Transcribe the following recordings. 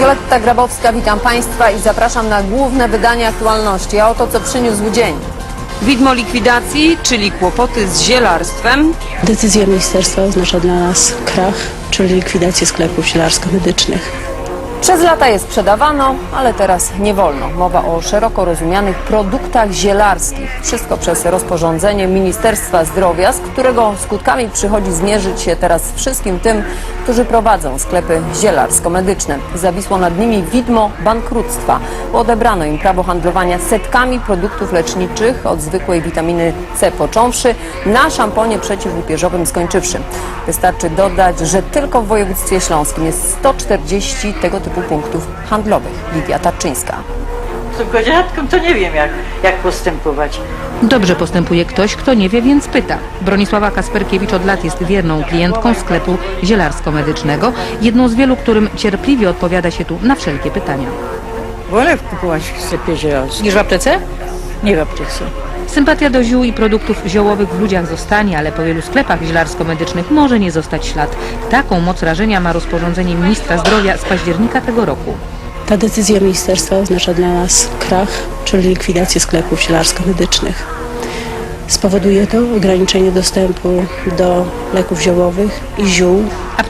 Marta Grabowska, witam Państwa i zapraszam na główne wydanie aktualności, a oto co przyniósł dzień. Widmo likwidacji, czyli kłopoty z zielarstwem. Decyzja ministerstwa oznacza dla nas krach, czyli likwidację sklepów zielarsko-medycznych. Przez lata je sprzedawano, ale teraz nie wolno. Mowa o szeroko rozumianych produktach zielarskich. Wszystko przez rozporządzenie Ministerstwa Zdrowia, z którego skutkami przychodzi zmierzyć się teraz wszystkim tym, którzy prowadzą sklepy zielarsko-medyczne. Zawisło nad nimi widmo bankructwa, bo odebrano im prawo handlowania setkami produktów leczniczych, od zwykłej witaminy C począwszy, na szamponie przeciwłupieżowym skończywszy. Wystarczy dodać, że tylko w województwie śląskim jest 140 tego typu punktów handlowych. Lidia Tarczyńska. Tylko dziadkom to nie wiem, jak, jak postępować. Dobrze postępuje ktoś, kto nie wie, więc pyta. Bronisława Kasperkiewicz od lat jest wierną klientką sklepu zielarsko-medycznego, jedną z wielu, którym cierpliwie odpowiada się tu na wszelkie pytania. Wolę kupować w sklepie zielarskim. Niż w aptece? Nie w aptece. Sympatia do ziół i produktów ziołowych w ludziach zostanie, ale po wielu sklepach zielarsko-medycznych może nie zostać ślad. Taką moc rażenia ma rozporządzenie ministra zdrowia z października tego roku. Ta decyzja ministerstwa oznacza dla nas krach, czyli likwidację sklepów zielarsko-medycznych. Spowoduje to ograniczenie dostępu do leków ziołowych i ziół,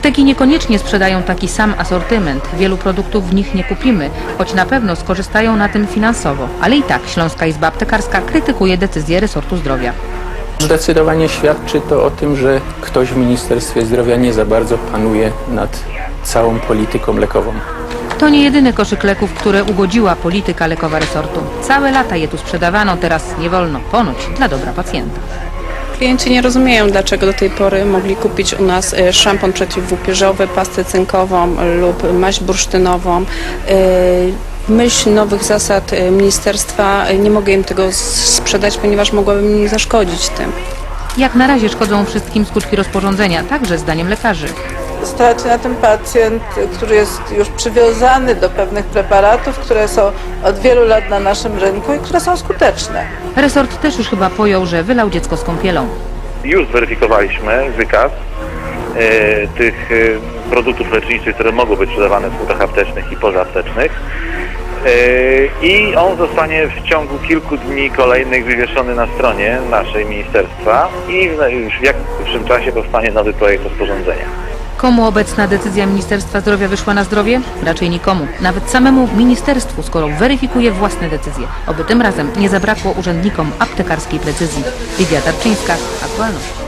Apteki niekoniecznie sprzedają taki sam asortyment. Wielu produktów w nich nie kupimy, choć na pewno skorzystają na tym finansowo. Ale i tak Śląska Izba Aptekarska krytykuje decyzję resortu zdrowia. Zdecydowanie świadczy to o tym, że ktoś w Ministerstwie Zdrowia nie za bardzo panuje nad całą polityką lekową. To nie jedyny koszyk leków, które ugodziła polityka lekowa resortu. Całe lata je tu sprzedawano, teraz nie wolno, ponoć dla dobra pacjenta. Klienci nie rozumieją, dlaczego do tej pory mogli kupić u nas e, szampon przeciwwłópieżowy, pastę cynkową lub maść bursztynową. E, W myśl nowych zasad e, ministerstwa nie mogę im tego sprzedać, ponieważ mogłabym im zaszkodzić tym. Jak na razie szkodzą wszystkim skutki rozporządzenia, także zdaniem lekarzy. Straci na tym pacjent, który jest już przywiązany do pewnych preparatów, które są od wielu lat na naszym rynku i które są skuteczne. Resort też już chyba pojął, że wylał dziecko z kąpielą. Już zweryfikowaliśmy wykaz e, tych e, produktów leczniczych, które mogą być sprzedawane w skutach aptecznych i pozaaptecznych. E, I on zostanie w ciągu kilku dni kolejnych wywieszony na stronie naszej ministerstwa i w- już w jak krótszym czasie powstanie nowy projekt rozporządzenia. Komu obecna decyzja Ministerstwa Zdrowia wyszła na zdrowie? Raczej nikomu. Nawet samemu ministerstwu, skoro weryfikuje własne decyzje. Oby tym razem nie zabrakło urzędnikom aptekarskiej precyzji. Lidia Tarczyńska, aktualność.